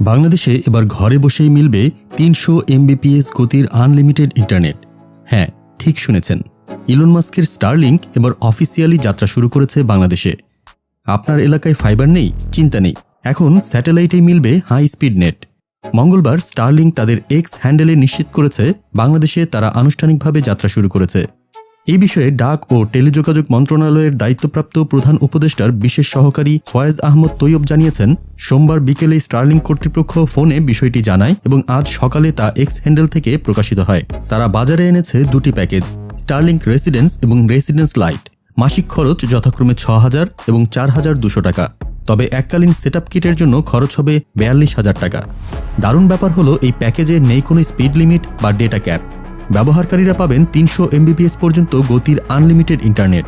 বাংলাদেশে এবার ঘরে বসেই মিলবে তিনশো এমবিপিএস গতির আনলিমিটেড ইন্টারনেট হ্যাঁ ঠিক শুনেছেন। ইলন মাস্কের স্টারলিংক এবার অফিসিয়ালি যাত্রা শুরু করেছে বাংলাদেশে। আপনার এলাকায় ফাইবার নেই, চিন্তা নেই। এখন স্যাটেলাইটেই মিলবে হাই স্পিড নেট মঙ্গলবার স্টারলিংক তাদের এক্স হ্যান্ডেলে নিশ্চিত করেছে। বাংলাদেশে তারা আনুষ্ঠানিকভাবে যাত্রা শুরু করেছে। এই বিষয়ে ডাক ও টেলিযোগাযোগ মন্ত্রণালয়ের দায়িত্বপ্রাপ্ত প্রধান উপদেষ্টার বিশেষ সহকারী ফয়েজ আহমদ তৈয়ব জানিয়েছেন, সোমবার বিকেলে স্টার্লিং কর্তৃপক্ষ ফোনে বিষয়টি জানায় এবং আজ সকালে তা এক্স হ্যান্ডেল থেকে প্রকাশিত হয়। তারা বাজারে এনেছে দুটি প্যাকেজ স্টারলিংক রেসিডেন্স এবং রেসিডেন্স লাইট। মাসিক খরচ যথাক্রমে ছ হাজার এবং চার হাজার দুশো টাকা। তবে এককালীন সেট কিটের জন্য খরচ হবে বিয়াল্লিশ হাজার টাকা। দারুণ ব্যাপার হলো এই প্যাকেজে নেই কোনো স্পিড লিমিট বা ডেটা ক্যাপ। ব্যবহারকারীরা পাবেন তিনশো এমবিপিএস পর্যন্ত গতির আনলিমিটেড ইন্টারনেট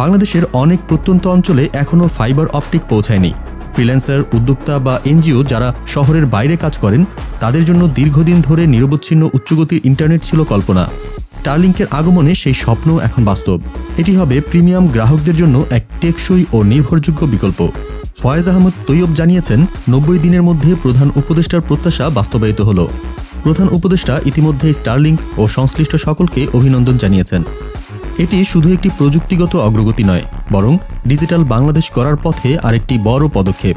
বাংলাদেশের অনেক প্রত্যন্ত অঞ্চলে এখনও ফাইবার অপটিক পৌঁছায়নি। ফ্রিল্যান্সার উদ্যোক্তা বা এনজিও যারা শহরের বাইরে কাজ করেন, তাদের জন্য দীর্ঘদিন ধরে নিরবচ্ছিন্ন উচ্চগতির ইন্টারনেট ছিল কল্পনা। স্টারলিংকের আগমনে সেই স্বপ্ন এখন বাস্তব। এটি হবে প্রিমিয়াম গ্রাহকদের জন্য এক টেকসই ও নির্ভরযোগ্য বিকল্প। ফয়েজ আহমদ তৈয়ব জানিয়েছেন, নব্বই দিনের মধ্যে প্রধান উপদেষ্টার প্রত্যাশা বাস্তবায়িত হল। প্রধান উপদেষ্টা ইতিমধ্যে স্টারলিংক ও সংশ্লিষ্ট সকলকে অভিনন্দন জানিয়েছেন। এটি শুধু একটি প্রযুক্তিগত অগ্রগতি নয়, বরং ডিজিটাল বাংলাদেশ করার পথে আরেকটি বড় পদক্ষেপ।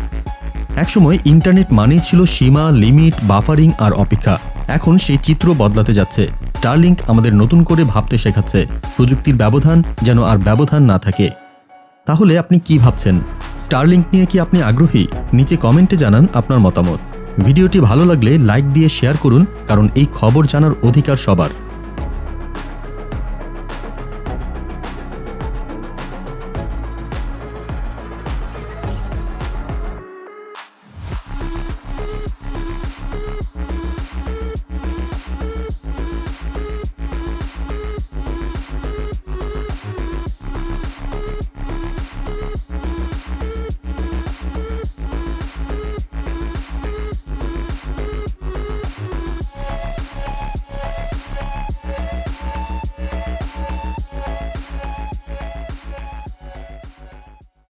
একসময় ইন্টারনেট মানেই ছিল সীমা, লিমিট, বাফারিং আর অপেক্ষা। এখন সেই চিত্র বদলাতে যাচ্ছে। স্টারলিংক আমাদের নতুন করে ভাবতে শেখাচ্ছে, প্রযুক্তির ব্যবধান যেন আর ব্যবধান না থাকে। তাহলে আপনি কি ভাবছেন? স্টারলিংক নিয়ে কি আপনি আগ্রহী? নিচে কমেন্টে জানান আপনার মতামত। ভিডিওটি ভালো লাগলে লাইক দিয়ে শেয়ার করুন কারণ এই খবর জানার অধিকার সবার।